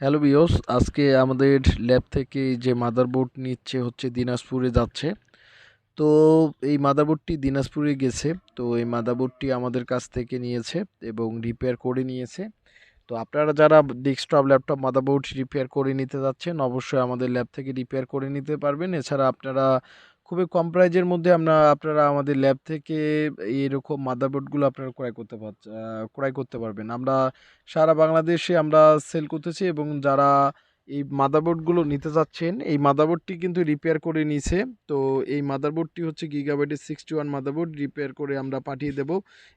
Hello বিয়স, আজকে আমাদের ল্যাব থেকে যে মাদারবোর্ড নিচ্ছে হচ্ছে দিনাজপুরে যাচ্ছে। তো এই মাদারবোর্ডটি দিনাজপুরে গেছে, তো এই মাদারবোর্ডটি আমাদের কাছ থেকে নিয়েছে এবং রিপেয়ার করে নিয়েছে। তো আপনারা যারা ডেস্কটপ ল্যাপটপ মাদারবোর্ড রিপেয়ার করে নিতে যাচ্ছেন, অবশ্যই আমাদের ল্যাব থেকে রিপেয়ার করে নিতে পারবেন। এছাড়া আপনারা খুবই কম প্রাইজের মধ্যে আমরা, আপনারা আমাদের ল্যাব থেকে এরকম মাদারবোর্ডগুলো আপনারা ক্রয় করতে পার ক্রয় করতে পারবেন। আমরা সারা বাংলাদেশে আমরা সেল করতেছি এবং যারা এই মাদারবোর্ডগুলো নিতে চাচ্ছেন এই মাদারবোর্ডটি কিন্তু রিপেয়ার করে নিছে। তো এই মাদারবোর্ডটি হচ্ছে গিগাবাইটের সিক্সটি ওয়ান মাদারবোর্ড রিপেয়ার করে আমরা পাঠিয়ে দেব।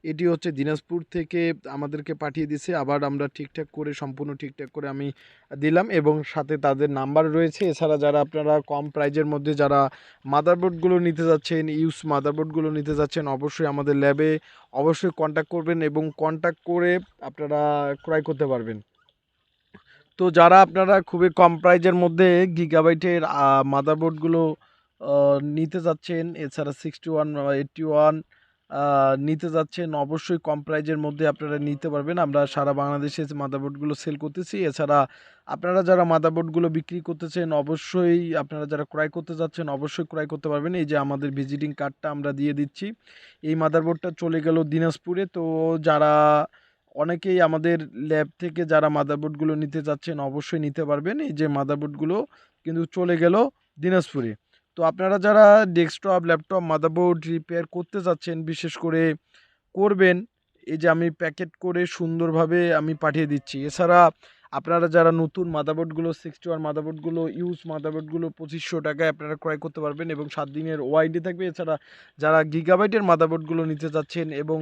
এটি হচ্ছে দিনাজপুর থেকে আমাদেরকে পাঠিয়ে দিছে। আবার আমরা ঠিকঠাক করে, সম্পূর্ণ ঠিকঠাক করে আমি দিলাম এবং সাথে তাদের নাম্বার রয়েছে। এছাড়া যারা আপনারা কম প্রাইজের মধ্যে যারা মাদারবোর্ডগুলো নিতে যাচ্ছেন ইউজ মাদারবোর্ডগুলো নিতে যাচ্ছেন, অবশ্যই আমাদের ল্যাবে অবশ্যই কন্ট্যাক্ট করবেন এবং কন্ট্যাক্ট করে আপনারা ক্রয় করতে পারবেন। তো যারা আপনারা খুবই কম প্রাইজের মধ্যে গিগাবাইটের মাদারবোর্ডগুলো নিতে যাচ্ছেন, এছাড়া সিক্সটি ওয়ান এইটটি ওয়ান নিতে যাচ্ছেন, অবশ্যই কম প্রাইজের মধ্যে আপনারা নিতে পারবেন। আমরা সারা বাংলাদেশে মাদারবোর্ডগুলো সেল করতেছি, এছাড়া আপনারা যারা মাদারবোর্ডগুলো বিক্রি করতেছেন, অবশ্যই আপনারা যারা ক্রয় করতে যাচ্ছেন, অবশ্যই ক্রয় করতে পারবেন। এই যে আমাদের ভিজিটিং কার্ডটা আমরা দিয়ে দিচ্ছি। এই মাদারবোর্ডটা চলে গেল দিনাজপুরে। তো যারা অনেকেই আমাদের ল্যাব থেকে যারা মাদারবোর্ডগুলো নিতে চাচ্ছেন অবশ্যই নিতে পারবেন। এই যে মাদারবোর্ডগুলো কিন্তু চলে গেল দিনাজপুরে। তো আপনারা যারা ডেস্কটপ ল্যাপটপ মাদারবোর্ড রিপেয়ার করতে চাচ্ছেন বিশেষ করে করবেন, এই যে আমি প্যাকেট করে সুন্দরভাবে আমি পাঠিয়ে দিচ্ছি। এছাড়া আপনারা যারা নতুন মাদারবোর্ডগুলো সিক্সটি ওয়ান মাদারবোর্ডগুলো ইউজ মাদারবোর্ডগুলো পঁচিশশো টাকায় আপনারা ক্রয় করতে পারবেন এবং সাত দিনের ওয়ারেন্টি থাকবে। এছাড়া যারা গিগাবাইটের মাদারবোর্ডগুলো নিতে চাচ্ছেন এবং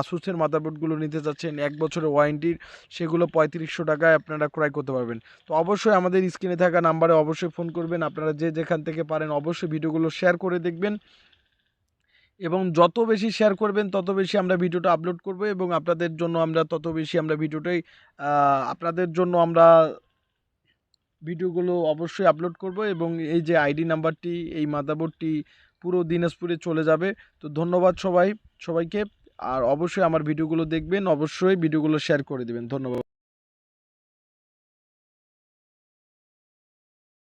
আসুসের মাদারবোর্ডগুলো নিতে চাচ্ছেন, এক বছরের ওয়ারেন্টির সেগুলো পঁয়ত্রিশশো টাকায় আপনারা ক্রয় করতে পারবেন। তো অবশ্যই আমাদের স্ক্রিনে থাকা নাম্বারে অবশ্যই ফোন করবেন। আপনারা যে যেখান থেকে পারেন অবশ্যই ভিডিওগুলো শেয়ার করে দেখবেন। এবং যত বেশি শেয়ার করবেন, তত বেশি আমরা ভিডিওটা আপলোড করব এবং আপনাদের জন্য আমরা তত বেশি আমরা ভিডিওটাই আপনাদের জন্য আমরা ভিডিওগুলো অবশ্যই আপলোড করব এবং এই যে আইডি নাম্বারটি এই মাদাবোর্ডটি পুরো দিনাজপুরে চলে যাবে। তো ধন্যবাদ সবাই, সবাইকে। আর অবশ্যই আমার ভিডিওগুলো দেখবেন, অবশ্যই ভিডিওগুলো শেয়ার করে দেবেন। ধন্যবাদ।